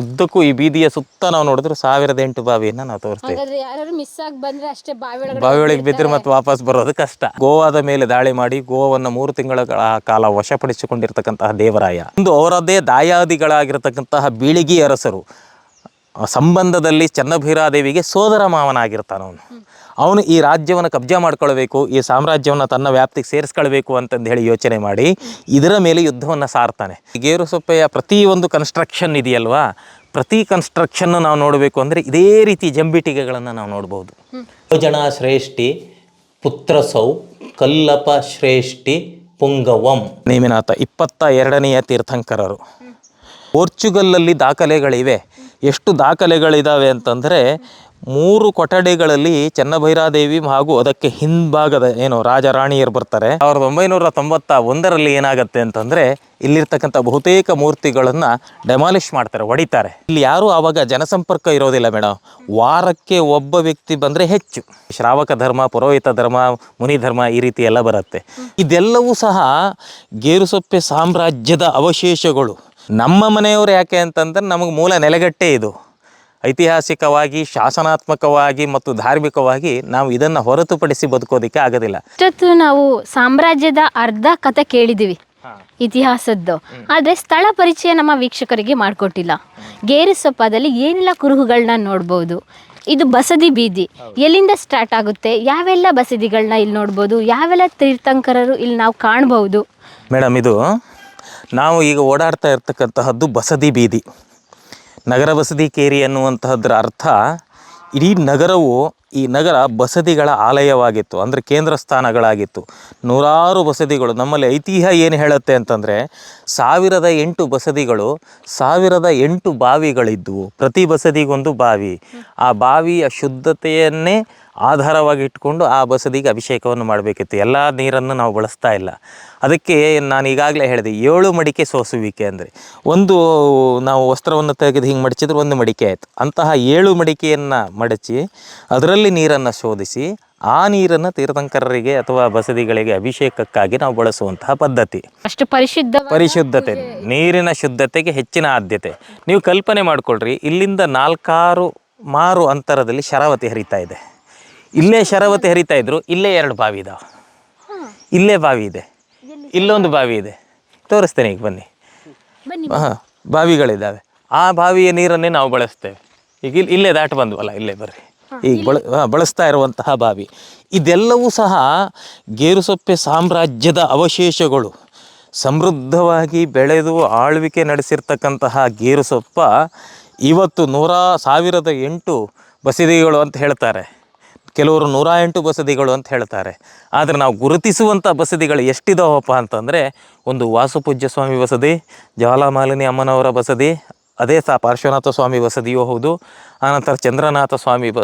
ಉದ್ದಕ್ಕೂ ಈ ಬೀದಿಯ ಸುತ್ತ ನಾವು ನೋಡಿದ್ರೆ ಸಾವಿರದ ಎಂಟು ಬಾವಿಯನ್ನ ನಾವು ತೋರಿಸ್ತೇವೆ. ಹಾಗಾದ್ರೆ ಯಾರು ಮಿಸ್ ಆಗಿ ಬಂದ್ರೆ ಅಷ್ಟೇ ಬಾವಿ ಒಳಗಡೆ ಬಾವಿ ಬಿದ್ದರೆ ಮತ್ತೆ ವಾಪಸ್ ಬರೋದು ಕಷ್ಟ. ಗೋವಾದ ಮೇಲೆ ದಾಳಿ ಮಾಡಿ ಗೋವನ್ನ ಮೂರು ತಿಂಗಳ ಕಾಲ ವಶಪಡಿಸಿಕೊಂಡಿರ್ತಕ್ಕಂತಹ ದೇವರಾಯ. ಒಂದು ಅವರದ್ದೇ ದಾಯಾದಿಗಳಾಗಿರ್ತಕ್ಕಂತಹ ಬೀಳಿಗಿ ಅರಸರು ಸಂಬಂಧದಲ್ಲಿ ಚನ್ನಭೀರಾದೇವಿಗೆ ಸೋದರ ಮಾವನಾಗಿರ್ತಾನ ಅವನು ಅವನು ಈ ರಾಜ್ಯವನ್ನು ಕಬ್ಜಾ ಮಾಡ್ಕೊಳ್ಬೇಕು, ಈ ಸಾಮ್ರಾಜ್ಯವನ್ನು ತನ್ನ ವ್ಯಾಪ್ತಿಗೆ ಸೇರಿಸ್ಕೊಳ್ಬೇಕು ಅಂತಂದು ಹೇಳಿ ಯೋಚನೆ ಮಾಡಿ ಇದರ ಮೇಲೆ ಯುದ್ಧವನ್ನು ಸಾರ್ತಾನೆ. ಗೇರುಸೊಪ್ಪೆಯ ಪ್ರತಿಯೊಂದು ಕನ್ಸ್ಟ್ರಕ್ಷನ್ ಇದೆಯಲ್ವಾ? ಪ್ರತಿ ಕನ್ಸ್ಟ್ರಕ್ಷನ್ ನಾವು ನೋಡಬೇಕು ಅಂದರೆ ಇದೇ ರೀತಿ ಜಂಬಿಟಿಗೆಗಳನ್ನು ನಾವು ನೋಡ್ಬೋದು. ಯೋಜನ ಶ್ರೇಷ್ಠಿ ಪುತ್ರಸೌ ಕಲ್ಲಪ ಶ್ರೇಷ್ಠಿ, ಪುಂಗವಂ. ನೇಮಿನಾಥ ಇಪ್ಪತ್ತ ಎರಡನೆಯ ತೀರ್ಥಂಕರರು. ಪೋರ್ಚುಗಲ್ಲಲ್ಲಿ ದಾಖಲೆಗಳಿವೆ. ಎಷ್ಟು ದಾಖಲೆಗಳಿದ್ದಾವೆ ಅಂತಂದರೆ ಮೂರು ಕೊಠಡಿಗಳಲ್ಲಿ ಚನ್ನಭೈರಾದೇವಿ ಹಾಗೂ ಅದಕ್ಕೆ ಹಿಂಭಾಗದ ಏನು ರಾಜರಾಣಿಯರು ಬರ್ತಾರೆ. ಸಾವಿರದ ಒಂಬೈನೂರ ತೊಂಬತ್ತ ಒಂದರಲ್ಲಿ ಏನಾಗುತ್ತೆ ಅಂತಂದರೆ ಇಲ್ಲಿರ್ತಕ್ಕಂಥ ಬಹುತೇಕ ಮೂರ್ತಿಗಳನ್ನು ಡೆಮಾಲಿಷ್ ಮಾಡ್ತಾರೆ ಹೊಡಿತಾರೆ ಇಲ್ಲಿ ಯಾರೂ ಆವಾಗ ಜನಸಂಪರ್ಕ ಇರೋದಿಲ್ಲ ಮೇಡಮ್ ವಾರಕ್ಕೆ ಒಬ್ಬ ವ್ಯಕ್ತಿ ಬಂದರೆ ಹೆಚ್ಚು. ಶ್ರಾವಕ ಧರ್ಮ, ಪುರೋಹಿತ ಧರ್ಮ, ಮುನಿ ಧರ್ಮ ಈ ರೀತಿ ಎಲ್ಲ ಬರುತ್ತೆ. ಇದೆಲ್ಲವೂ ಸಹ ಗೇರುಸೊಪ್ಪೆ ಸಾಮ್ರಾಜ್ಯದ ಅವಶೇಷಗಳು. ನಮ್ಮ ಮನೆಯವರು ಯಾಕೆ ಅಂತಂದ್ರೆ ನಮಗೆ ಮೂಲ ನೆಲೆಗಟ್ಟೆ ಇದು. ಐತಿಹಾಸಿಕವಾಗಿ ಶಾಸನಾತ್ಮಕವಾಗಿ ಮತ್ತು ಧಾರ್ಮಿಕವಾಗಿ ನಾವು ಇದನ್ನು ಹೊರತುಪಡಿಸಿ ಬದುಕೋದಕ್ಕೆ ಆಗೋದಿಲ್ಲ. ಇಷ್ಟೊತ್ತು ನಾವು ಸಾಮ್ರಾಜ್ಯದ ಅರ್ಧ ಕತೆ ಕೇಳಿದೀವಿ ಇತಿಹಾಸದ್ದು. ಆದರೆ ಸ್ಥಳ ಪರಿಚಯ ನಮ್ಮ ವೀಕ್ಷಕರಿಗೆ ಮಾಡಿಕೊಟ್ಟಿಲ್ಲ. ಗೇರುಸೊಪ್ಪದಲ್ಲಿ ಏನೆಲ್ಲ ಕುರುಹುಗಳನ್ನ ನೋಡ್ಬೋದು? ಇದು ಬಸದಿ ಬೀದಿ. ಎಲ್ಲಿಂದ ಸ್ಟಾರ್ಟ್ ಆಗುತ್ತೆ? ಯಾವೆಲ್ಲ ಬಸದಿಗಳನ್ನ ಇಲ್ಲಿ ನೋಡ್ಬೋದು? ಯಾವೆಲ್ಲ ತೀರ್ಥಂಕರರು ಇಲ್ಲಿ ನಾವು ಕಾಣ್ಬೋದು? ಮೇಡಮ್ ಇದು ನಾವು ಈಗ ಓಡಾಡ್ತಾ ಇರ್ತಕ್ಕಂತಹದ್ದು ಬಸದಿ ಬೀದಿ. ನಗರ ಬಸದಿ ಕೇರಿ ಅನ್ನುವಂತಹದ್ರ ಅರ್ಥ ಇಡೀ ನಗರವು ಈ ನಗರ ಬಸದಿಗಳ ಆಲಯವಾಗಿತ್ತು, ಅಂದರೆ ಕೇಂದ್ರ ಸ್ಥಾನಗಳಾಗಿತ್ತು. ನೂರಾರು ಬಸದಿಗಳು, ನಮ್ಮಲ್ಲಿ ಐತಿಹ್ಯ ಏನು ಹೇಳುತ್ತೆ ಅಂತಂದರೆ, ಸಾವಿರದ ಎಂಟು ಬಸದಿಗಳು, ಸಾವಿರದ ಎಂಟು ಬಾವಿಗಳಿದ್ದವು ಪ್ರತಿ ಬಸದಿಗೊಂದು ಬಾವಿ. ಆ ಬಾವಿಯ ಶುದ್ಧತೆಯನ್ನೇ ಆಧಾರವಾಗಿ ಇಟ್ಕೊಂಡು ಆ ಬಸದಿಗೆ ಅಭಿಷೇಕವನ್ನು ಮಾಡಬೇಕಿತ್ತು. ಎಲ್ಲ ನೀರನ್ನು ನಾವು ಬಳಸ್ತಾ ಇಲ್ಲ. ಅದಕ್ಕೆ ನಾನು ಈಗಾಗಲೇ ಹೇಳಿದೆ ಏಳು ಮಡಿಕೆ ಸೋಸುವಿಕೆ ಅಂದರೆ. ಒಂದು ನಾವು ವಸ್ತ್ರವನ್ನು ತೆಗೆದು ಹಿಂಗೆ ಮಡಚಿದ್ರೆ ಒಂದು ಮಡಿಕೆ ಆಯಿತು. ಅಂತಹ ಏಳು ಮಡಿಕೆಯನ್ನು ಮಡಚಿ ಅದರಲ್ಲಿ ನೀರನ್ನು ಶೋಧಿಸಿ ಆ ನೀರನ್ನು ತೀರ್ಥಂಕರರಿಗೆ ಅಥವಾ ಬಸದಿಗಳಿಗೆ ಅಭಿಷೇಕಕ್ಕಾಗಿ ನಾವು ಬಳಸುವಂತಹ ಪದ್ಧತಿ. ಅಷ್ಟು ಪರಿಶುದ್ಧ ಪರಿಶುದ್ಧತೆ ನೀರಿನ ಶುದ್ಧತೆಗೆ ಹೆಚ್ಚಿನ ಆದ್ಯತೆ. ನೀವು ಕಲ್ಪನೆ ಮಾಡಿಕೊಳ್ಳ್ರಿ ಇಲ್ಲಿಂದ ನಾಲ್ಕಾರು ಮಾರು ಅಂತರದಲ್ಲಿ ಶರಾವತಿ ಹರಿತಾ ಇದೆ. ಇಲ್ಲೇ ಶರಾವತಿ ಹರಿತಾ ಇದ್ರು ಇಲ್ಲೇ ಎರಡು ಬಾವಿ ಇದಾವೆ. ಇಲ್ಲೇ ಬಾವಿ ಇದೆ. ಇಲ್ಲೊಂದು ಬಾವಿ ಇದೆ. ತೋರಿಸ್ತೇನೆ ಈಗ ಬನ್ನಿ. ಹಾಂ ಬಾವಿಗಳಿದ್ದಾವೆ. ಆ ಬಾವಿಯ ನೀರನ್ನೇ ನಾವು ಬಳಸ್ತೇವೆ. ಈಗ ಇಲ್ಲಿ ಇಲ್ಲೇ ದಾಟ ಬಂದ್ವಲ್ಲ ಇಲ್ಲೇ ಬರ್ರಿ. ಈಗ ಬಳ ಹಾಂ ಬಳಸ್ತಾ ಇರುವಂತಹ ಬಾವಿ. ಇದೆಲ್ಲವೂ ಸಹ ಗೇರುಸೊಪ್ಪೆ ಸಾಮ್ರಾಜ್ಯದ ಅವಶೇಷಗಳು. ಸಮೃದ್ಧವಾಗಿ ಬೆಳೆದು ಆಳ್ವಿಕೆ ನಡೆಸಿರ್ತಕ್ಕಂತಹ ಗೇರುಸೊಪ್ಪ ಇವತ್ತು ನೂರ ಸಾವಿರದ ಎಂಟು ಬಸದಿಗಳು ಅಂತ ಹೇಳ್ತಾರೆ. ಕೆಲವರು ನೂರ ಎಂಟು ಬಸದಿಗಳು ಅಂತ ಹೇಳ್ತಾರೆ. ಆದರೆ ನಾವು ಗುರುತಿಸುವಂಥ ಬಸದಿಗಳು ಎಷ್ಟಿದಾವಪ್ಪ ಅಂತಂದರೆ ಒಂದು ವಾಸುಪೂಜ್ಯ ಸ್ವಾಮಿ ಬಸದಿ ಜ್ವಾಲಾಮಾಲಿನಿ ಅಮ್ಮನವರ ಬಸದಿ, ಅದೇ ಸಹ ಪಾರ್ಶ್ವನಾಥ ಸ್ವಾಮಿ ಬಸದಿಯೂ ಹೌದು ಆನಂತರ ಚಂದ್ರನಾಥ ಸ್ವಾಮಿ ಬ,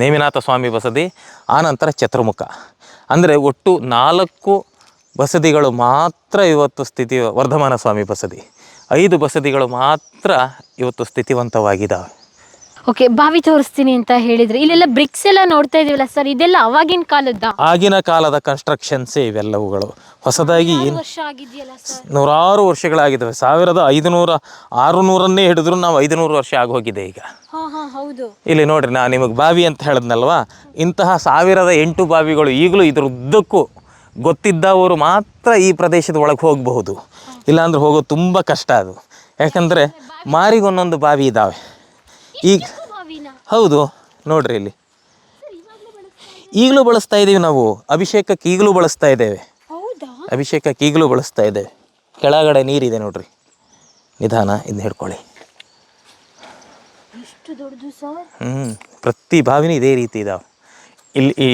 ನೇಮಿನಾಥ ಸ್ವಾಮಿ ಬಸದಿ ಆನಂತರ ಚತುರ್ಮುಖ. ಅಂದರೆ ಒಟ್ಟು ನಾಲ್ಕು ಬಸದಿಗಳು ಮಾತ್ರ ಇವತ್ತು ಸ್ಥಿತಿ ವರ್ಧಮಾನ ಸ್ವಾಮಿ ಬಸದಿ. ಐದು ಬಸದಿಗಳು ಮಾತ್ರ ಇವತ್ತು ಸ್ಥಿತಿವಂತವಾಗಿದ್ದಾವೆ ಓಕೆ ಬಾವಿ ತೋರಿಸ್ತೀನಿ ಅಂತ ಹೇಳಿದ್ರೆ. ಇಲ್ಲೆಲ್ಲ ಬ್ರಿಕ್ಸ್ ಎಲ್ಲ ನೋಡ್ತಾ ಇದೀವಲ್ಲ ಸರ್ ಇದೆಲ್ಲ ಅವಾಗಿನ ಕಾಲದ ಆಗಿನ ಕಾಲದ ಕನ್ಸ್ಟ್ರಕ್ಷನ್ಸೇ ಇವೆಲ್ಲವುಗಳು. ಹೊಸದಾಗಿ ಏನು ವರ್ಷ ಆಗಿದೆಯಲ್ಲ ಸರ್ ನೂರಾರು ವರ್ಷಗಳಾಗಿದ್ದಾವೆ. ಸಾವಿರದ ಐದುನೂರ ಆರುನೂರನ್ನೇ ಹಿಡಿದ್ರು ನಾವು ಐದುನೂರು ವರ್ಷ ಆಗೋಗಿದೆ ಈಗ. ಹಾ ಹಾ ಹೌದು. ಇಲ್ಲಿ ನೋಡ್ರಿ ನಾನು ನಿಮಗೆ ಬಾವಿ ಅಂತ ಹೇಳಿದ್ನಲ್ವಾ? ಇಂತಹ ಸಾವಿರದ ಎಂಟು ಬಾವಿಗಳು ಈಗಲೂ ಇದ್ರ ಉದ್ದಕ್ಕೂ ಗೊತ್ತಿದ್ದವರು ಮಾತ್ರ ಈ ಪ್ರದೇಶದ ಒಳಗೆ ಹೋಗಬಹುದು. ಇಲ್ಲಾಂದ್ರೆ ಹೋಗೋದು ತುಂಬ ಕಷ್ಟ ಅದು. ಯಾಕಂದರೆ ಮಾರಿಗೊಂದೊಂದು ಬಾವಿ ಇದ್ದಾವೆ ಈಗ ಹೌದು ನೋಡ್ರಿ ಇಲ್ಲಿ. ಈಗಲೂ ಬಳಸ್ತಾ ಇದ್ದೀವಿ ನಾವು. ಅಭಿಷೇಕಕ್ಕೆ ಈಗಲೂ ಬಳಸ್ತಾ ಇದ್ದೇವೆ. ಅಭಿಷೇಕಕ್ಕೆ ಈಗಲೂ ಬಳಸ್ತಾ ಇದ್ದೇವೆ. ಕೆಳಗಡೆ ನೀರಿದೆ ನೋಡ್ರಿ. ನಿಧಾನ ಇದನ್ನ ಹಿಡ್ಕೊಳ್ಳಿ. ಹ್ಞೂ ಪ್ರತಿ ಬಾವಿನೂ ಇದೇ ರೀತಿ ಇದಾವೆ. ಇಲ್ಲಿ ಈ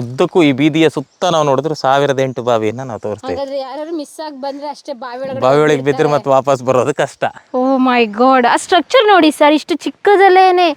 ಉದ್ದಕ್ಕೂ ಈ ಬೀದಿಯ ಸುತ್ತ ನಾವು ನೋಡಿದ್ರೆ ಸಾವಿರದ ಎಂಟು ಬಾವಿಯನ್ನ ನಾವು ತೋರಿಸ್ತೇವೆ. ಹಾಗಾದ್ರೆ ಯಾರು ಮಿಸ್ ಆಗಿ ಬಂದ್ರೆ ಅಷ್ಟೇ ಬಾವಿ ಒಳಗಡೆ ಬಾವಿ ಒಳಗೆ ಬಿದ್ದರೆ ಮತ್ತೆ ವಾಪಸ್ ಬರೋದು ಕಷ್ಟ. ಓ ಮೈ ಗಾಡ್ ಆ ಸ್ಟ್ರಕ್ಚರ್ ನೋಡಿ ಸರ್ ಇಷ್ಟು ಚಿಕ್ಕದಲ್ಲೇನೆ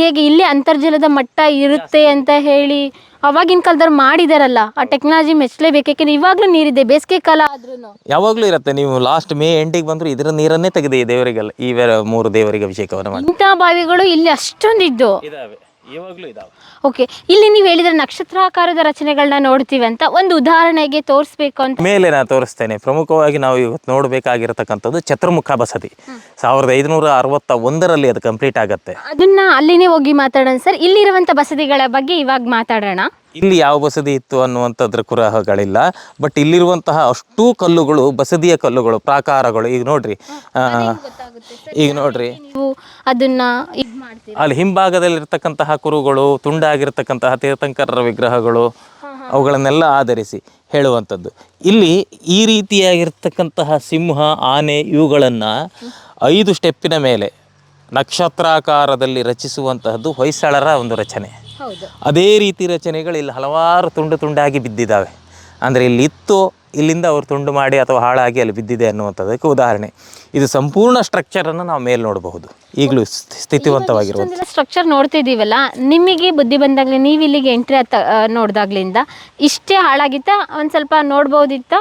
ಹೇಗೆ ಇಲ್ಲಿ ಅಂತರ್ಜಲದ ಮಟ್ಟ ಇರುತ್ತೆ ಅಂತ ಹೇಳಿ ಅವಾಗಿನ ಕಾಲದವ್ರು ಮಾಡಿದಾರಲ್ಲ ಆ ಟೆಕ್ನಾಲಜಿ ಮೆಚ್ಚಲೇಬೇಕು ಯಾಕೆಂದ್ರೆ ಇವಾಗ್ಲೂ ನೀರಿದೆ ಬೇಸಿಗೆ ಕಾಲ ಆದ್ರೂ ಯಾವಾಗಲೂ ಇರುತ್ತೆ ನೀವು ಲಾಸ್ಟ್ ಮೇ ಎಂಟಿಗೆ ಬಂದ್ರು ಇದರ ನೀರನ್ನೇ ತೆಗೆದೆ ದೇವರಿಗೆಲ್ಲ ಈ ಮೂರು ದೇವರಿಗೆ ಅಭಿಷೇಕವನ್ನು ಮಾಡಿ. ಇಂಥ ಬಾವಿಗಳು ಇಲ್ಲಿ ಅಷ್ಟೊಂದಿದ್ದು. ಇದಾವೆ. ಇವಾಗಲೂ ಇದಾವೆ. ಓಕೆ ಇಲ್ಲಿ ನೀವು ಹೇಳಿದ್ರೆ ನಕ್ಷತ್ರಾಕಾರದ ರಚನೆಗಳನ್ನ ನೋಡ್ತೀವಿ ಅಂತ ಒಂದು ಉದಾಹರಣೆಗೆ ತೋರಿಸ್ಬೇಕು ಅಂತ. ಮೇಲೆ ನಾನು ತೋರಿಸ್ತೇನೆ. ಪ್ರಮುಖವಾಗಿ ನಾವು ಇವತ್ತು ನೋಡಬೇಕಾಗಿರತಕ್ಕಂಥದ್ದು ಚತುರ್ಮುಖ ಬಸದಿ. ಸಾವಿರದ ಐದುನೂರ ಅರವತ್ತ ಒಂದರಲ್ಲಿ ಅದು ಕಂಪ್ಲೀಟ್ ಆಗುತ್ತೆ. ಅದನ್ನ ಅಲ್ಲಿನೇ ಹೋಗಿ ಮಾತಾಡೋಣ ಸರ್. ಇಲ್ಲಿರುವಂತ ಬಸದಿಗಳ ಬಗ್ಗೆ ಇವಾಗ ಮಾತಾಡೋಣ. ಇಲ್ಲಿ ಯಾವ ಬಸದಿ ಇತ್ತು ಅನ್ನುವಂಥದ್ರ ಕುರಹಗಳಿಲ್ಲ. ಬಟ್ ಇಲ್ಲಿರುವಂತಹ ಅಷ್ಟೂ ಕಲ್ಲುಗಳು ಬಸದಿಯ ಕಲ್ಲುಗಳು ಪ್ರಾಕಾರಗಳು ಈಗ ನೋಡ್ರಿ ಈಗ ನೋಡ್ರಿ. ಅದನ್ನ ಅಲ್ಲಿ ಹಿಂಭಾಗದಲ್ಲಿರ್ತಕ್ಕಂತಹ ಕುರುಗಳು ತುಂಡಾಗಿರ್ತಕ್ಕಂತಹ ತೀರ್ಥಂಕರರ ವಿಗ್ರಹಗಳು ಅವುಗಳನ್ನೆಲ್ಲ ಆಧರಿಸಿ ಹೇಳುವಂಥದ್ದು. ಇಲ್ಲಿ ಈ ರೀತಿಯಾಗಿರ್ತಕ್ಕಂತಹ ಸಿಂಹ ಆನೆ ಇವುಗಳನ್ನು ಐದು ಸ್ಟೆಪ್ಪಿನ ಮೇಲೆ ನಕ್ಷತ್ರಾಕಾರದಲ್ಲಿ ರಚಿಸುವಂತಹದ್ದು ಹೊಯ್ಸಳರ ಒಂದು ರಚನೆ. ಅದೇ ರೀತಿ ರಚನೆಗಳು ಇಲ್ಲಿ ಹಲವಾರು ತುಂಡು ತುಂಡಾಗಿ ಬಿದ್ದಿದ್ದಾವೆ. ಅಂದರೆ ಇಲ್ಲಿ ಇತ್ತು ಇಲ್ಲಿಂದ ಅವರು ತುಂಡು ಮಾಡಿ ಅಥವಾ ಹಾಳಾಗಿ ಅಲ್ಲಿ ಬಿದ್ದಿದೆ ಅನ್ನುವಂಥದ್ದಕ್ಕೆ ಉದಾಹರಣೆ. ಇದು ಸಂಪೂರ್ಣ ಸ್ಟ್ರಕ್ಚರನ್ನು ನಾವು ಮೇಲೆ ನೋಡಬಹುದು. ಈಗಲೂ ಸ್ಥಿ- ಸ್ಥಿತಿವಂತವಾಗಿರುವ ಸ್ಟ್ರಕ್ಚರ್ ನೋಡ್ತಿದ್ದೀವಲ್ಲ ನಿಮಗೆ ಬುದ್ಧಿ ಬಂದಾಗಲೇ ನೀವು ಇಲ್ಲಿಗೆ ಎಂಟ್ರಿ ಆತ ನೋಡಿದಾಗ್ಲಿಂದ ಇಷ್ಟೇ ಹಾಳಾಗಿತ್ತ ಒಂದು ಸ್ವಲ್ಪ ನೋಡ್ಬೋದಿತ್ತ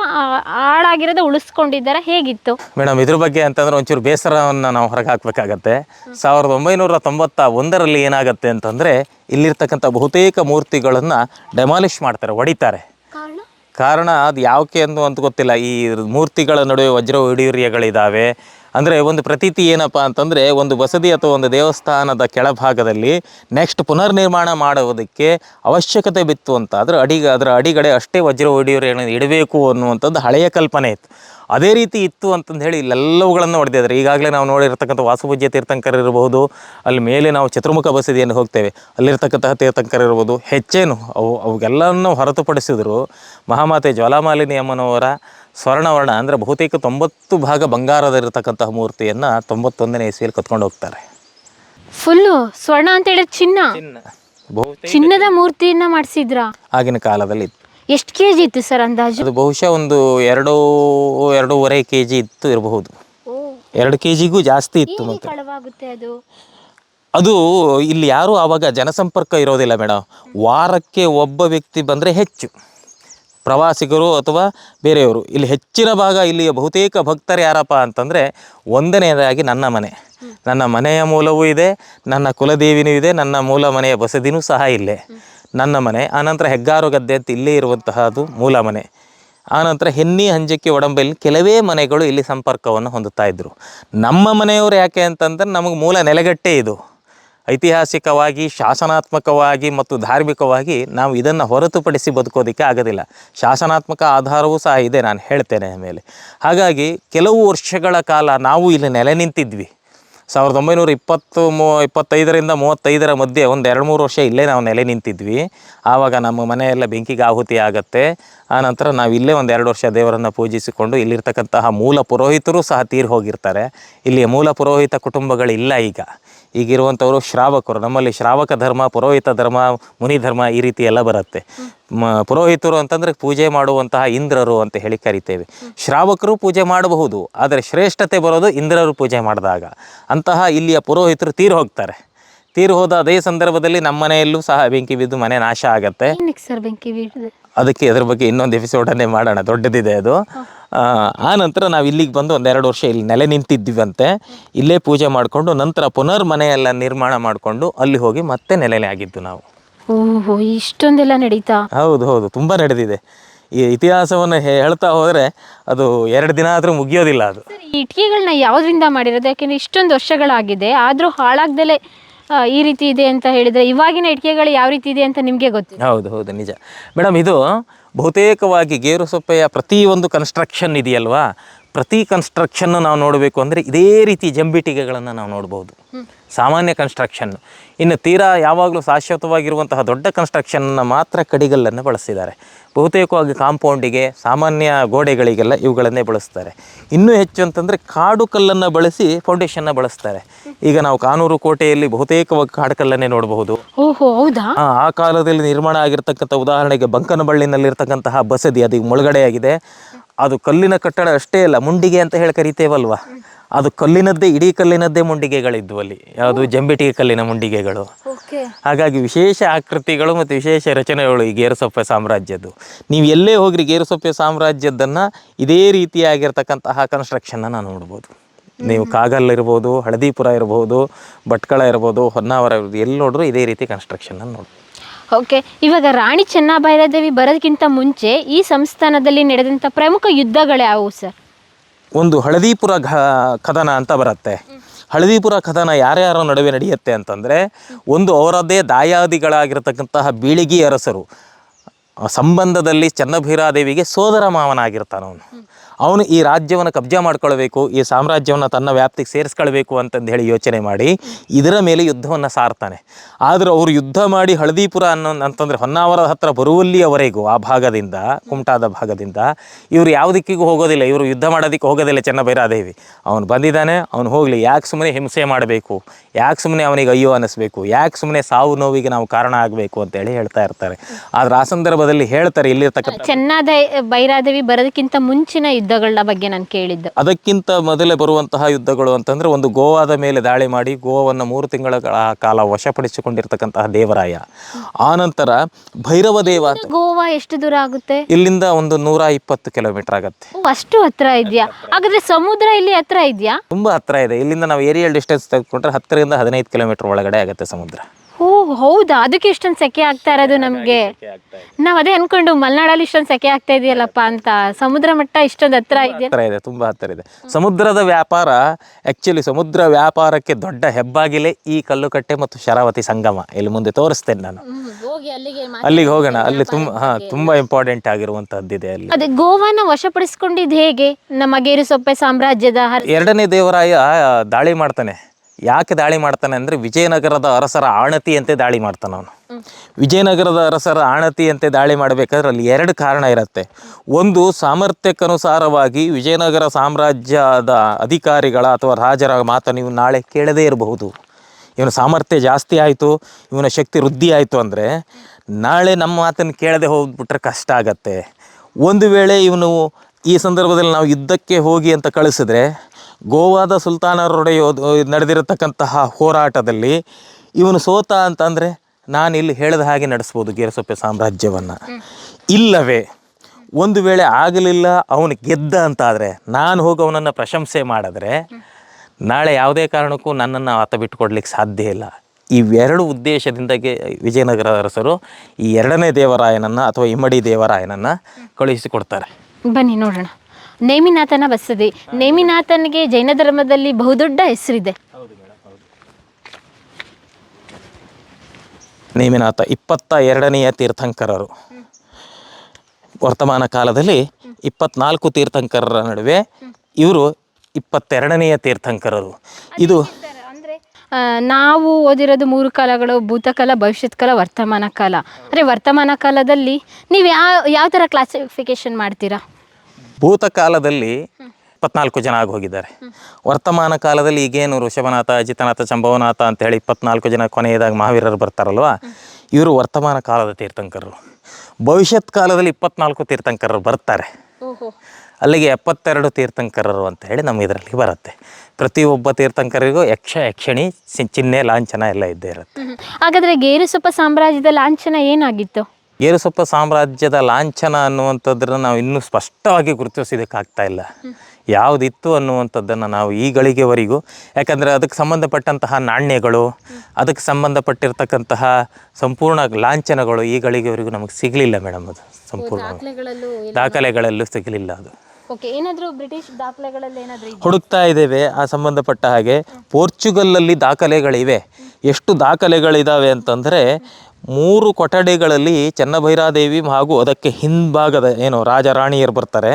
ಹಾಳಾಗಿರೋದು ಉಳಿಸ್ಕೊಂಡಿದ್ದಾರ ಹೇಗಿತ್ತು? ಮೇಡಮ್ ಇದ್ರ ಬಗ್ಗೆ ಅಂತಂದ್ರೆ ಒಂಚೂರು ಬೇಸರವನ್ನು ನಾವು ಹೊರಗೆ ಹಾಕಬೇಕಾಗತ್ತೆ. ಸಾವಿರದ ಒಂಬೈನೂರ ತೊಂಬತ್ತ ಒಂದರಲ್ಲಿ ಏನಾಗುತ್ತೆ ಅಂತಂದರೆ ಇಲ್ಲಿರ್ತಕ್ಕಂಥ ಬಹುತೇಕ ಮೂರ್ತಿಗಳನ್ನು ಡೆಮಾಲಿಷ್ ಮಾಡ್ತಾರೆ ಹೊಡಿತಾರೆ ಕಾರಣ ಅದು ಯಾವಕ್ಕೆ ಎಂದು ಅಂತ ಗೊತ್ತಿಲ್ಲ. ಈ ಮೂರ್ತಿಗಳ ನಡುವೆ ವಜ್ರ ವೈಡೂರ್ಯಗಳಿದ್ದಾವೆ ಅಂದರೆ ಒಂದು ಪ್ರತೀತಿ ಏನಪ್ಪ ಅಂತಂದರೆ ಒಂದು ಬಸದಿ ಅಥವಾ ಒಂದು ದೇವಸ್ಥಾನದ ಕೆಳಭಾಗದಲ್ಲಿ ನೆಕ್ಸ್ಟ್ ಪುನರ್ನಿರ್ಮಾಣ ಮಾಡುವುದಕ್ಕೆ ಅವಶ್ಯಕತೆ ಬಿತ್ತು ಅಂತ ಅದರ ಅಡಿಗ, ಅದರ ಅಡಿಗಡೆ ಅಷ್ಟೇ ವಜ್ರ ವೈಡೂರ್ಯಗಳನ್ನು ಇಡಬೇಕು ಅನ್ನುವಂಥದ್ದು ಹಳೆಯ ಕಲ್ಪನೆ ಇತ್ತು. ಅದೇ ರೀತಿ ಇತ್ತು ಅಂತಂದು ಹೇಳಿ ಇಲ್ಲೆಲ್ಲವುಗಳನ್ನು ಹೊಡೆದಿದ್ದಾರೆ ಈಗಾಗಲೇ ನಾವು ನೋಡಿರ್ತಕ್ಕಂಥ ವಾಸುಪೂಜ್ಯ ತೀರ್ಥಂಕರ ಇರಬಹುದು ಅಲ್ಲಿ ಮೇಲೆ ನಾವು ಚತುರ್ಮುಖ ಬಸದಿಯನ್ನು ಹೋಗ್ತೇವೆ ಅಲ್ಲಿರ್ತಕ್ಕಂತಹ ತೀರ್ಥಂಕರ ಇರ್ಬೋದು ಹೆಚ್ಚೇನು ಅವು ಅವುಗೆಲ್ಲವನ್ನು ಹೊರತುಪಡಿಸಿದ್ರು ಮಹಾಮಾತೆ ಜ್ವಾಲಾಮಾಲಿನಿ ಅಮ್ಮನವರ ಸ್ವರ್ಣವರ್ಣ ಅಂದರೆ ಬಹುತೇಕ ತೊಂಬತ್ತು ಭಾಗ ಬಂಗಾರದಲ್ಲಿರ್ತಕ್ಕಂತಹ ಮೂರ್ತಿಯನ್ನು ತೊಂಬತ್ತೊಂದನೇ ಇಸ್ವಿಯಲ್ಲಿ ಕತ್ಕೊಂಡು ಹೋಗ್ತಾರೆ. ಫುಲ್ಲು ಸ್ವರ್ಣ ಅಂತ ಹೇಳಿದ್ರೆ ಚಿನ್ನ? ಚಿನ್ನದ ಮೂರ್ತಿಯನ್ನ ಮಾಡಿಸಿದ್ರ? ಆಗಿನ ಕಾಲದಲ್ಲಿ ಇತ್ತು. ಎಷ್ಟು ಕೆ ಜಿ ಇತ್ತು ಸರ್ ಅಂದಾಜು? ಅದು ಬಹುಶಃ ಒಂದು ಎರಡು ಎರಡೂವರೆ ಕೆ ಜಿ ಇತ್ತು ಇರಬಹುದು. ಎರಡು ಕೆ ಜಿಗೂ ಜಾಸ್ತಿ ಇತ್ತು ಮತ್ತೆ ಕಳವಾಗುತ್ತೆ ಅದು? ಅದು ಇಲ್ಲಿ ಯಾರು ಆವಾಗ ಜನಸಂಪರ್ಕ ಇರೋದಿಲ್ಲ ಮೇಡಮ್ ವಾರಕ್ಕೆ ಒಬ್ಬ ವ್ಯಕ್ತಿ ಬಂದರೆ ಹೆಚ್ಚು. ಪ್ರವಾಸಿಗರು ಅಥವಾ ಬೇರೆಯವರು. ಇಲ್ಲಿ ಹೆಚ್ಚಿನ ಭಾಗ ಇಲ್ಲಿಯ ಬಹುತೇಕ ಭಕ್ತರು ಯಾರಪ್ಪ ಅಂತಂದರೆ ಒಂದನೆಯದಾಗಿ ನನ್ನ ಮನೆ. ನನ್ನ ಮನೆಯ ಮೂಲವೂ ಇದೆ ನನ್ನ ಕುಲದೇವಿನೂ ಇದೆ ನನ್ನ ಮೂಲ ಮನೆಯ ಬಸದಿನೂ ಸಹ ಇಲ್ಲೇ. ನನ್ನ ಮನೆ ಆನಂತರ ಹೆಗ್ಗಾರು ಗದ್ದೆ ಅಂತ ಇಲ್ಲೇ ಇರುವಂತಹದ್ದು ಮೂಲ ಮನೆ. ಆನಂತರ ಹೆನ್ನಿ ಹಂಜಕ್ಕಿ ಒಡಂಬಲ್ಲಿ ಕೆಲವೇ ಮನೆಗಳು ಇಲ್ಲಿ ಸಂಪರ್ಕವನ್ನು ಹೊಂದುತ್ತಾ ಇದ್ದರು ನಮ್ಮ ಮನೆಯವರು ಯಾಕೆ ಅಂತಂದ್ರೆ ನಮಗೆ ಮೂಲ ನೆಲೆಗಟ್ಟೆ ಇದು. ಐತಿಹಾಸಿಕವಾಗಿ, ಶಾಸನಾತ್ಮಕವಾಗಿ ಮತ್ತು ಧಾರ್ಮಿಕವಾಗಿ ನಾವು ಇದನ್ನು ಹೊರತುಪಡಿಸಿ ಬದುಕೋದಕ್ಕೆ ಆಗೋದಿಲ್ಲ. ಶಾಸನಾತ್ಮಕ ಆಧಾರವೂ ಸಹ ಇದೆ, ನಾನು ಹೇಳ್ತೇನೆ ಮೇಲೆ ಹಾಗಾಗಿ ಕೆಲವು ವರ್ಷಗಳ ಕಾಲ ನಾವು ಇಲ್ಲಿ ನೆಲೆ ನಿಂತಿದ್ವಿ. ಸಾವಿರದ ಒಂಬೈನೂರ ಇಪ್ಪತ್ತು ಮೂ ಇಪ್ಪತ್ತೈದರಿಂದ ಮೂವತ್ತೈದರ ಮಧ್ಯೆ ಒಂದು ಎರಡು ಮೂರು ವರ್ಷ ಇಲ್ಲೇ ನಾವು ನೆಲೆ ನಿಂತಿದ್ವಿ. ಆವಾಗ ನಮ್ಮ ಮನೆಯೆಲ್ಲ ಬೆಂಕಿಗೆ ಆಹುತಿ ಆಗತ್ತೆ. ಆನಂತರ ನಾವು ಇಲ್ಲೇ ಒಂದು ಎರಡು ವರ್ಷ ದೇವರನ್ನು ಪೂಜಿಸಿಕೊಂಡು ಇಲ್ಲಿರ್ತಕ್ಕಂತಹ ಮೂಲ ಪುರೋಹಿತರು ಸಹ ತೀರಿ ಹೋಗಿರ್ತಾರೆ. ಇಲ್ಲಿಯ ಮೂಲ ಪುರೋಹಿತ ಕುಟುಂಬಗಳಿಲ್ಲ ಈಗ. ಈಗಿರುವಂಥವರು ಶ್ರಾವಕರು. ನಮ್ಮಲ್ಲಿ ಶ್ರಾವಕ ಧರ್ಮ ಪುರೋಹಿತ ಧರ್ಮ ಮುನಿ ಧರ್ಮ ಈ ರೀತಿ ಎಲ್ಲ ಬರುತ್ತೆ. ಮ ಪುರೋಹಿತರು ಅಂತಂದರೆ ಪೂಜೆ ಮಾಡುವಂತಹ ಇಂದ್ರರು ಅಂತ ಹೇಳಿ ಕರಿತೇವೆ. ಶ್ರಾವಕರು ಪೂಜೆ ಮಾಡಬಹುದು ಆದರೆ ಶ್ರೇಷ್ಠತೆ ಬರೋದು ಇಂದ್ರರು ಪೂಜೆ ಮಾಡಿದಾಗ. ಅಂತಹ ಇಲ್ಲಿಯ ಪುರೋಹಿತರು ತೀರು ಹೋಗ್ತಾರೆ. ತೀರು ಹೋದ ಅದೇ ಸಂದರ್ಭದಲ್ಲಿ ನಮ್ಮ ಮನೆಯಲ್ಲೂ ಸಹ ಬೆಂಕಿ ಬಿದ್ದು ಮನೆ ನಾಶ ಆಗತ್ತೆ. ಸರ್ ಬೆಂಕಿ ಅದಕ್ಕೆ ಅದರ ಬಗ್ಗೆ ಇನ್ನೊಂದು ಎಪಿಸೋಡನ್ನೇ ಮಾಡೋಣ. ದೊಡ್ಡದಿದೆ ಅದು. ಆ, ನಂತರ ನಾವು ಇಲ್ಲಿಗೆ ಬಂದು ಒಂದೆರಡು ವರ್ಷ ಇಲ್ಲಿ ನೆಲೆ ನಿಂತಿದ್ದೀವಂತೆ. ಇಲ್ಲೇ ಪೂಜೆ ಮಾಡಿಕೊಂಡು ನಂತರ ಪುನರ್ ಮನೆಯೆಲ್ಲ ನಿರ್ಮಾಣ ಮಾಡಿಕೊಂಡು ಅಲ್ಲಿ ಹೋಗಿ ಮತ್ತೆ ನೆಲೆಲೆ ಆಗಿದ್ದು ನಾವು. ಓಹೋ ಇಷ್ಟೊಂದೆಲ್ಲ ನಡೀತಾ? ಹೌದು ಹೌದು ತುಂಬ ನಡೆದಿದೆ. ಈ ಇತಿಹಾಸವನ್ನು ಹೇಳ್ತಾ ಹೋದರೆ ಅದು ಎರಡು ದಿನ ಆದರೂ ಮುಗಿಯೋದಿಲ್ಲ ಅದು. ಇಟ್ಕೆಗಳನ್ನ ಯಾವ್ದ್ರಿಂದ ಮಾಡಿರೋದು? ಯಾಕೆಂದ್ರೆ ಇಷ್ಟೊಂದು ವರ್ಷಗಳಾಗಿದೆ. ಆದ್ರೂ ಹಾಳಾಗ್ದಲೆ ಆ, ಈ ರೀತಿ ಇದೆ ಅಂತ ಹೇಳಿದ್ರೆ ಇವಾಗಿನ ಇಟ್ಕೆಗಳು ಯಾವ ರೀತಿ ಇದೆ ಅಂತ ನಿಮಗೆ ಗೊತ್ತು ಹೌದು ಹೌದು ನಿಜ. ಮೇಡಮ್ ಇದು ಬಹುತೇಕವಾಗಿ ಗೇರುಸೊಪ್ಪೆಯ ಪ್ರತಿಯೊಂದು ಕನ್ಸ್ಟ್ರಕ್ಷನ್ ಇದೆಯಲ್ವಾ? ಪ್ರತಿ ಕನ್ಸ್ಟ್ರಕ್ಷನ್ನು ನಾವು ನೋಡಬೇಕು ಅಂದರೆ ಇದೇ ರೀತಿ ಜಂಬಿಟಿಗೆಗಳನ್ನು ನಾವು ನೋಡ್ಬೋದು. ಸಾಮಾನ್ಯ ಕನ್ಸ್ಟ್ರಕ್ಷನ್ ಇನ್ನು ತೀರಾ ಯಾವಾಗಲೂ ಶಾಶ್ವತವಾಗಿರುವಂತಹ ದೊಡ್ಡ ಕನ್ಸ್ಟ್ರಕ್ಷನ್ನ ಮಾತ್ರ ಕಡಿಗಲ್ಲನ್ನು ಬಳಸಿದ್ದಾರೆ. ಬಹುತೇಕವಾಗಿ ಕಾಂಪೌಂಡಿಗೆ ಸಾಮಾನ್ಯ ಗೋಡೆಗಳಿಗೆಲ್ಲ ಇವುಗಳನ್ನೇ ಬಳಸ್ತಾರೆ. ಇನ್ನೂ ಹೆಚ್ಚು ಅಂತಂದರೆ ಕಾಡು ಕಲ್ಲನ್ನು ಬಳಸಿ ಫೌಂಡೇಶನ್ನ ಬಳಸ್ತಾರೆ. ಈಗ ನಾವು ಕಾನೂರು ಕೋಟೆಯಲ್ಲಿ ಬಹುತೇಕವಾಗಿ ಕಾಡು ಕಲ್ಲನ್ನೇ ನೋಡಬಹುದು. ಓಹೋ ಹೌದಾ? ಆ ಕಾಲದಲ್ಲಿ ನಿರ್ಮಾಣ ಆಗಿರ್ತಕ್ಕಂಥ ಉದಾಹರಣೆಗೆ ಬಂಕನಬಳ್ಳಿನಲ್ಲಿರ್ತಕ್ಕಂತಹ ಬಸದಿ ಅದು ಮುಳುಗಡೆ ಮುಳುಗಡೆಯಾಗಿದೆ. ಅದು ಕಲ್ಲಿನ ಕಟ್ಟಡ ಅಷ್ಟೇ ಅಲ್ಲ ಮುಂಡಿಗೆ ಅಂತ ಹೇಳಿ ಕರಿತೇವಲ್ವಾ? ಅದು ಕಲ್ಲಿನದ್ದೇ ಇಡೀ ಕಲ್ಲಿನದ್ದೇ ಮುಂಡಿಗೆಗಳಿದ್ವು ಅಲ್ಲಿ. ಯಾವುದು ಜಂಬಿಟಿಗೆ ಕಲ್ಲಿನ ಮುಂಡಿಗೆಗಳು. ಹಾಗಾಗಿ ವಿಶೇಷ ಆಕೃತಿಗಳು ಮತ್ತು ವಿಶೇಷ ರಚನೆಗಳು ಈ ಗೇರುಸೊಪ್ಪೆ ಸಾಮ್ರಾಜ್ಯದ್ದು. ನೀವು ಎಲ್ಲೇ ಹೋಗ್ರಿ ಗೇರುಸೊಪ್ಪೆ ಸಾಮ್ರಾಜ್ಯದ್ದನ್ನು ಇದೇ ರೀತಿಯಾಗಿರ್ತಕ್ಕಂತಹ ಕನ್ಸ್ಟ್ರಕ್ಷನ್ನ ನಾವು ನೋಡ್ಬೋದು. ನೀವು ಕಾಗಲ್ ಇರ್ಬೋದು ಹಳದಿಪುರ ಇರ್ಬೋದು ಭಟ್ಕಳ ಇರ್ಬೋದು ಹೊನ್ನಾವರ ಇರ್ಬೋದು ಎಲ್ಲಿ ನೋಡಿದ್ರು ಇದೇ ರೀತಿ ಕನ್ಸ್ಟ್ರಕ್ಷನ್ನ ನೋಡಿ ಓಕೆ ಇವಾಗ ರಾಣಿ ಚೆನ್ನಭೈರಾದೇವಿ ಬರೋದಕ್ಕಿಂತ ಮುಂಚೆ ಈ ಸಂಸ್ಥಾನದಲ್ಲಿ ನಡೆದಂಥ ಪ್ರಮುಖ ಯುದ್ಧಗಳು ಯಾವುವು ಸರ್ ಒಂದು ಹಳದಿಪುರ ಘ, ಕದನ ಅಂತ ಬರುತ್ತೆ. ಹಳದಿಪುರ ಕದನ ಯಾರ್ಯಾರ ನಡುವೆ ನಡೆಯುತ್ತೆ ಅಂತಂದರೆ ಒಂದು ಅವರದ್ದೇ ದಾಯಾದಿಗಳಾಗಿರ್ತಕ್ಕಂತಹ ಬೀಳಿಗಿ ಅರಸರು. ಸಂಬಂಧದಲ್ಲಿ ಚನ್ನಭೀರಾದೇವಿಗೆ ಸೋದರ ಮಾವನಾಗಿರ್ತಾನೆ ಅವನು ಈ ರಾಜ್ಯವನ್ನು ಕಬ್ಜಾ ಮಾಡ್ಕೊಳ್ಬೇಕು, ಈ ಸಾಮ್ರಾಜ್ಯವನ್ನು ತನ್ನ ವ್ಯಾಪ್ತಿಗೆ ಸೇರಿಸ್ಕೊಳ್ಬೇಕು ಅಂತಂದು ಹೇಳಿ ಯೋಚನೆ ಮಾಡಿ ಇದರ ಮೇಲೆ ಯುದ್ಧವನ್ನು ಸಾರ್ತಾನೆ. ಆದರೂ ಅವರು ಯುದ್ಧ ಮಾಡಿ ಹಳದಿಪುರ ಅನ್ನೋ ಅಂತಂದರೆ ಹೊನ್ನಾವರದ ಹತ್ರ ಬರುವಲ್ಲಿಯವರೆಗೂ ಆ ಭಾಗದಿಂದ, ಕುಮಟಾದ ಭಾಗದಿಂದ ಇವರು ಯಾವ ದಿಕ್ಕಿಗೂ ಹೋಗೋದಿಲ್ಲ, ಇವರು ಯುದ್ಧ ಮಾಡೋದಕ್ಕೆ ಹೋಗೋದಿಲ್ಲ ಚೆನ್ನಭೈರಾದೇವಿ ಅವನು ಬಂದಿದ್ದಾನೆ, ಅವನು ಹೋಗಲಿ, ಯಾಕೆ ಸುಮ್ಮನೆ ಹಿಂಸೆ ಮಾಡಬೇಕು, ಯಾಕೆ ಸುಮ್ಮನೆ ಅವನಿಗೆ ಅಯ್ಯೋ ಅನ್ನಿಸ್ಬೇಕು, ಯಾಕೆ ಸುಮ್ಮನೆ ಸಾವು ನೋವಿಗೆ ನಾವು ಕಾರಣ ಆಗಬೇಕು ಅಂತೇಳಿ ಹೇಳ್ತಾ ಇರ್ತಾರೆ. ಆದರೆ ಆ ಸಂದರ್ಭದಲ್ಲಿ ಹೇಳ್ತಾರೆ, ಇಲ್ಲಿರ್ತಕ್ಕಂಥ ಚೆನ್ನಾದ ಭೈರಾದೇವಿ ಬರೋದಕ್ಕಿಂತ ಮುಂಚಿನ ಯುದ್ಧಗಳ ಬಗ್ಗೆ ನಾನು ಕೇಳಿದ್ದೆ. ಅದಕ್ಕಿಂತ ಮೊದಲೇ ಬರುವಂತಹ ಯುದ್ಧಗಳು ಅಂತಂದ್ರೆ ಒಂದು ಗೋವಾದ ಮೇಲೆ ದಾಳಿ ಮಾಡಿ ಗೋವಾವನ್ನು ಮೂರು ತಿಂಗಳ ಕಾಲ ವಶಪಡಿಸಿಕೊಂಡಿರ್ತಕ್ಕಂತಹ ದೇವರಾಯ. ಆನಂತರ ಭೈರವ ದೇವ ಗೋವಾ ಎಷ್ಟು ದೂರ ಆಗುತ್ತೆ? ಇಲ್ಲಿಂದ ಒಂದು ನೂರ ಇಪ್ಪತ್ತು ಕಿಲೋಮೀಟರ್ ಆಗುತ್ತೆ. ಅಷ್ಟು ಹತ್ರ ಇದೆಯಾ? ಹಾಗಾದ್ರೆ ಸಮುದ್ರ ಇಲ್ಲಿ ಹತ್ರ ಇದೆಯಾ? ತುಂಬಾ ಹತ್ರ ಇದೆ. ಇಲ್ಲಿಂದ ನಾವು ಏರಿಯಲ್ ಡಿಸ್ಟೆನ್ಸ್ ತೆಗೆದುಕೊಂಡ್ರೆ ಹತ್ತರಿಂದ ಹದಿನೈದು ಕಿಲೋಮೀಟರ್ ಒಳಗಡೆ ಆಗುತ್ತೆ ಸಮುದ್ರ. ಹೌದಾ? ಅದಕ್ಕೆ ಇಷ್ಟೊಂದು ಸೆಕೆ ಆಗ್ತಾ ಇರೋದು ನಮಗೆ. ನಾವು ಅದೇ ಅನ್ಕೊಂಡು ಮಲೆನಾಡಲ್ಲಿ ಇಷ್ಟೊಂದು ಸೆಕೆ ಆಗ್ತಾ ಇದೆಯಲ್ಲಪ್ಪ ಅಂತ. ಸಮುದ್ರ ಮಟ್ಟ ಇಷ್ಟೊಂದು ಹತ್ರ ಇದೆ. ಹತ್ರ ಇದೆ ತುಂಬಾ ಹತ್ತಿರ ಇದೆ. ಸಮುದ್ರದ ವ್ಯಾಪಾರ ಆಕ್ಚುಲಿ ಸಮುದ್ರ ವ್ಯಾಪಾರಕ್ಕೆ ದೊಡ್ಡ ಹೆಬ್ಬಾಗಿಲೇ ಈ ಕಲ್ಲುಕಟ್ಟೆ ಮತ್ತು ಶರಾವತಿ ಸಂಗಮ. ಇಲ್ಲಿ ಮುಂದೆ ತೋರಿಸ್ತೇನೆ ನಾನು. ಹೋಗಿ ಅಲ್ಲಿಗೆ ಹೋಗೋಣ. ಅಲ್ಲಿ ತುಂಬ ಹಾ ತುಂಬಾ ಇಂಪಾರ್ಟೆಂಟ್ ಆಗಿರುವಂತಹದ್ದಿದೆ ಅಲ್ಲಿ. ಅದೇ ಗೋವಾನ ವಶಪಡಿಸ್ಕೊಂಡಿದ್ದು ಹೇಗೆ? ನಮ್ಮ ಗೇರುಸೊಪ್ಪೆ ಸಾಮ್ರಾಜ್ಯದ ಎರಡನೇ ದೇವರಾಯ ದಾಳಿ ಮಾಡ್ತಾನೆ. ಯಾಕೆ ದಾಳಿ ಮಾಡ್ತಾನೆ ಅಂದರೆ ವಿಜಯನಗರದ ಅರಸರ ಆಣತಿಯಂತೆ ದಾಳಿ ಮಾಡ್ತಾನೆ ಅವನು. ವಿಜಯನಗರದ ಅರಸರ ಆಣತಿಯಂತೆ ದಾಳಿ ಮಾಡಬೇಕಾದ್ರೆ ಅಲ್ಲಿ ಎರಡು ಕಾರಣ ಇರುತ್ತೆ. ಒಂದು ಸಾಮರ್ಥ್ಯಕ್ಕನುಸಾರವಾಗಿ ವಿಜಯನಗರ ಸಾಮ್ರಾಜ್ಯದ ಅಧಿಕಾರಿಗಳ ಅಥವಾ ರಾಜರ ಮಾತನ್ನು ನೀವು ನಾಳೆ ಕೇಳದೇ ಇರಬಹುದು. ಇವನ ಸಾಮರ್ಥ್ಯ ಜಾಸ್ತಿ ಆಯಿತು ಇವನ ಶಕ್ತಿ ವೃದ್ಧಿ ಆಯಿತು ಅಂದರೆ ನಾಳೆ ನಮ್ಮ ಮಾತನ್ನು ಕೇಳದೆ ಹೋಗ್ಬಿಟ್ರೆ ಕಷ್ಟ ಆಗತ್ತೆ. ಒಂದು ವೇಳೆ ಇವನು ಈ ಸಂದರ್ಭದಲ್ಲಿ ನಾವು ಯುದ್ಧಕ್ಕೆ ಹೋಗಿ ಅಂತ ಕಳಿಸಿದ್ರೆ ಗೋವಾದ ಸುಲ್ತಾನರೊಡೆ ನಡೆದಿರತಕ್ಕಂತಹ ಹೋರಾಟದಲ್ಲಿ ಇವನು ಸೋತ ಅಂತಂದರೆ ನಾನು ಇಲ್ಲಿ ಹೇಳಿದ ಹಾಗೆ ನಡೆಸ್ಬೋದು ಗೇರಸೊಪ್ಪೆ ಸಾಮ್ರಾಜ್ಯವನ್ನು. ಇಲ್ಲವೇ, ಒಂದು ವೇಳೆ ಆಗಲಿಲ್ಲ, ಅವನು ಗೆದ್ದ ಅಂತಾದರೆ, ನಾನು ಹೋಗಿ ಅವನನ್ನು ಪ್ರಶಂಸೆ ಮಾಡಿದ್ರೆ, ನಾಳೆ ಯಾವುದೇ ಕಾರಣಕ್ಕೂ ನನ್ನನ್ನು ಆತ ಬಿಟ್ಟುಕೊಡ್ಲಿಕ್ಕೆ ಸಾಧ್ಯ ಇಲ್ಲ. ಇವೆರಡು ಉದ್ದೇಶದಿಂದಾಗಿ ವಿಜಯನಗರ ಅರಸರು ಈ ಎರಡನೇ ದೇವರಾಯನನ್ನು ಅಥವಾ ಇಮ್ಮಡಿ ದೇವರಾಯನನ್ನು ಕಳುಹಿಸಿಕೊಡ್ತಾರೆ. ಬನ್ನಿ ನೋಡೋಣ. ನೇಮಿನಾಥನ ಬಸದಿ. ನೇಮಿನಾಥನಿಗೆ ಜೈನ ಧರ್ಮದಲ್ಲಿ ಬಹುದೊಡ್ಡ ಹೆಸರಿದೆ. ನೇಮಿನಾಥ ಇಪ್ಪತ್ತ ಎರಡನೆಯ ತೀರ್ಥಂಕರರು. ವರ್ತಮಾನ ಕಾಲದಲ್ಲಿ ಇಪ್ಪತ್ನಾಲ್ಕು ತೀರ್ಥಂಕರರ ನಡುವೆ ಇವರು ಇಪ್ಪತ್ತೆರಡನೆಯ ತೀರ್ಥಂಕರರು. ಇದು ನಾವು ಓದಿರೋದು ಮೂರು ಕಾಲಗಳು ಭೂತಕಾಲ ಭವಿಷ್ಯತ್ ಕಾಲ ವರ್ತಮಾನ ಕಾಲ. ಅಂದರೆ ವರ್ತಮಾನ ಕಾಲದಲ್ಲಿ ನೀವು ಯಾವ ಯಾವ ಥರ ಕ್ಲಾಸಿಫಿಕೇಶನ್ ಮಾಡ್ತೀರಾ? ಭೂತಕಾಲದಲ್ಲಿ ಇಪ್ಪತ್ನಾಲ್ಕು ಜನ ಆಗಿ ಹೋಗಿದ್ದಾರೆ ವರ್ತಮಾನ ಕಾಲದಲ್ಲಿ ಈಗೇನು ಋಷಭನಾಥ ಅಜಿತನಾಥ ಚಂಬವನಾಥ ಅಂತ ಹೇಳಿ ಇಪ್ಪತ್ನಾಲ್ಕು ಜನ ಕೊನೆಯದಾಗಿ ಮಹಾವೀರರು ಬರ್ತಾರಲ್ವ? ಇವರು ವರ್ತಮಾನ ಕಾಲದ ತೀರ್ಥಂಕರರು. ಭವಿಷ್ಯತ್ ಕಾಲದಲ್ಲಿ ಇಪ್ಪತ್ನಾಲ್ಕು ತೀರ್ಥಂಕರರು ಬರ್ತಾರೆ. ಅಲ್ಲಿಗೆ ಎಪ್ಪತ್ತೆರಡು ತೀರ್ಥಂಕರರು ಅಂತ ಹೇಳಿ ನಮ್ಮ ಇದರಲ್ಲಿ ಬರುತ್ತೆ. ಪ್ರತಿಯೊಬ್ಬ ತೀರ್ಥಂಕರಿಗೂ ಯಕ್ಷ ಯಕ್ಷಣಿ ಚಿಹ್ನೆ ಲಾಂಛನ ಎಲ್ಲ ಇದ್ದೇ ಇರುತ್ತೆ. ಹಾಗಾದರೆ ಗೇರುಸೊಪ್ಪ ಸಾಮ್ರಾಜ್ಯದ ಲಾಂಛನ ಏನಾಗಿತ್ತು? ಗೇರುಸೊಪ್ಪ ಸಾಮ್ರಾಜ್ಯದ ಲಾಂಛನ ಅನ್ನುವಂಥದ್ದನ್ನು ನಾವು ಇನ್ನೂ ಸ್ಪಷ್ಟವಾಗಿ ಗುರುತಿಸೋದಕ್ಕಾಗ್ತಾ ಇಲ್ಲ. ಯಾವುದಿತ್ತು ಅನ್ನುವಂಥದ್ದನ್ನು ನಾವು ಈ ಗಳಿಗೆವರೆಗೂ ಯಾಕಂದರೆ ಅದಕ್ಕೆ ಸಂಬಂಧಪಟ್ಟಂತಹ ನಾಣ್ಯಗಳು ಅದಕ್ಕೆ ಸಂಬಂಧಪಟ್ಟಿರ್ತಕ್ಕಂತಹ ಸಂಪೂರ್ಣ ಲಾಂಛನಗಳು ಈ ಗಳಿಗೆವರೆಗೂ ನಮಗೆ ಸಿಗಲಿಲ್ಲ ಮೇಡಮ್ ಅದು ಸಂಪೂರ್ಣ ದಾಖಲೆಗಳಲ್ಲೂ ಸಿಗಲಿಲ್ಲ ಅದು. ಓಕೆ ಏನಾದರೂ ಬ್ರಿಟಿಷ್ ದಾಖಲೆಗಳಲ್ಲಿ ಹುಡುಕ್ತಾ ಇದ್ದೇವೆ ಆ ಸಂಬಂಧಪಟ್ಟ ಹಾಗೆ. ಪೋರ್ಚುಗಲ್ಲಲ್ಲಿ ದಾಖಲೆಗಳಿವೆ. ಎಷ್ಟು ದಾಖಲೆಗಳಿದ್ದಾವೆ ಅಂತಂದರೆ ಮೂರು ಕೊಠಡಿಗಳಲ್ಲಿ ಚೆನ್ನಭೈರಾದೇವಿ ಹಾಗೂ ಅದಕ್ಕೆ ಹಿಂಭಾಗದ ಏನು ರಾಜರಾಣಿಯರು ಬರ್ತಾರೆ.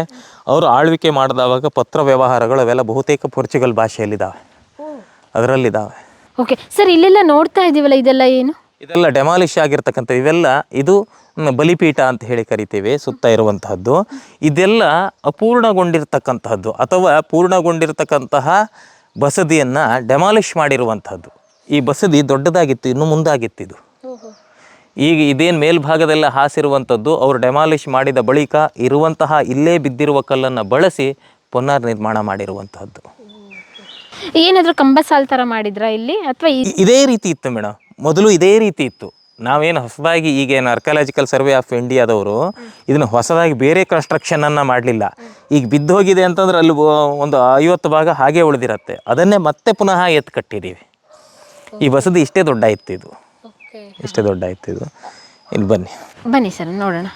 ಅವರು ಆಳ್ವಿಕೆ ಮಾಡಿದವಾಗ ಪತ್ರ ವ್ಯವಹಾರಗಳು ಅವೆಲ್ಲ ಬಹುತೇಕ ಪೋರ್ಚುಗಲ್ ಭಾಷೆಯಲ್ಲಿದ್ದಾವೆ ಅದರಲ್ಲಿದ್ದಾವೆ ಓಕೆ ಸರ್ ಇಲ್ಲೆಲ್ಲ ನೋಡ್ತಾ ಇದ್ದೀವಲ್ಲ ಇದೆಲ್ಲ ಏನು? ಇದೆಲ್ಲ ಡೆಮಾಲಿಷ್ ಆಗಿರ್ತಕ್ಕಂಥ ಇವೆಲ್ಲ ಇದು ಬಲಿಪೀಠ ಅಂತ ಹೇಳಿ ಕರಿತೀವಿ ಸುತ್ತ ಇರುವಂತಹದ್ದು. ಇದೆಲ್ಲ ಅಪೂರ್ಣಗೊಂಡಿರ್ತಕ್ಕಂತಹದ್ದು ಅಥವಾ ಪೂರ್ಣಗೊಂಡಿರ್ತಕ್ಕಂತಹ ಬಸದಿಯನ್ನು ಡೆಮಾಲಿಷ್ ಮಾಡಿರುವಂತಹದ್ದು. ಈ ಬಸದಿ ದೊಡ್ಡದಾಗಿತ್ತು ಇನ್ನು ಮುಂದಾಗಿತ್ತು ಇದು. ಈಗ ಇದೇನು ಮೇಲ್ಭಾಗದೆಲ್ಲ ಹಾಸಿರುವಂಥದ್ದು ಅವರು ಡೆಮಾಲಿಷ್ ಮಾಡಿದ ಬಳಿಕ ಇರುವಂತಹ ಇಲ್ಲೇ ಬಿದ್ದಿರುವ ಕಲ್ಲನ್ನು ಬಳಸಿ ಪುನರ್ ನಿರ್ಮಾಣ ಮಾಡಿರುವಂತಹದ್ದು. ಏನಾದರೂ ಕಂಬ ಸಾಲ್ ಥರ ಮಾಡಿದ್ರಾ ಇಲ್ಲಿ? ಅಥವಾ ಇದೇ ರೀತಿ ಇತ್ತು ಮೇಡಮ್ ಮೊದಲು ಇದೇ ರೀತಿ ಇತ್ತು. ನಾವೇನು ಹೊಸದಾಗಿ ಈಗೇನು ಆರ್ಕಾಲಜಿಕಲ್ ಸರ್ವೆ ಆಫ್ ಇಂಡಿಯಾದವರು ಇದನ್ನು ಹೊಸದಾಗಿ ಬೇರೆ ಕನ್ಸ್ಟ್ರಕ್ಷನನ್ನು ಮಾಡಲಿಲ್ಲ. ಈಗ ಬಿದ್ದೋಗಿದೆ ಅಂತಂದ್ರೆ ಅಲ್ಲಿ ಒಂದು ಐವತ್ತು ಭಾಗ ಹಾಗೆ ಉಳಿದಿರತ್ತೆ. ಅದನ್ನೇ ಮತ್ತೆ ಪುನಃ ಎತ್ತು ಕಟ್ಟಿದ್ದೀವಿ ಈ ಬಸದಿ ಇಷ್ಟೇ ದೊಡ್ಡ ಇತ್ತು ಇದು ಇಷ್ಟೇ ದೊಡ್ಡ ಇತ್ತು ಇದು. ಇಲ್ಲಿ ಬನ್ನಿ. ಬನ್ನಿ ಸರ್ ನೋಡೋಣ.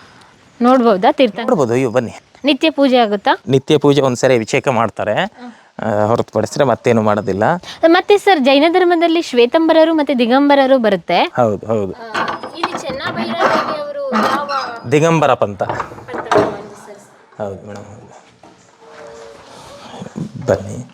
ನೋಡ್ಬೋದಾ ತೀರ್ಥ? ನೋಡ್ಬೋದು ಅಯ್ಯೋ ಬನ್ನಿ. ನಿತ್ಯ ಪೂಜೆ ಆಗುತ್ತಾ? ನಿತ್ಯ ಪೂಜೆ ಒಂದ್ಸರಿ ಅಭಿಷೇಕ ಮಾಡ್ತಾರೆ. ಹೊರತುಪಡಿಸ್ರೆ ಹೊರತುಪಡಿಸಿದ್ರೆ ಮತ್ತೇನು ಮಾಡೋದಿಲ್ಲ. ಮತ್ತೆ ಸರ್ ಜೈನ ಧರ್ಮದಲ್ಲಿ ಶ್ವೇತಂಬರರು ಮತ್ತೆ ದಿಗಂಬರರು ಬರುತ್ತೆ. ಹೌದು ಹೌದು. ದಿಗಂಬರ ಪಂಥ. ಹೌದು ಮೇಡಮ್. ಬನ್ನಿ.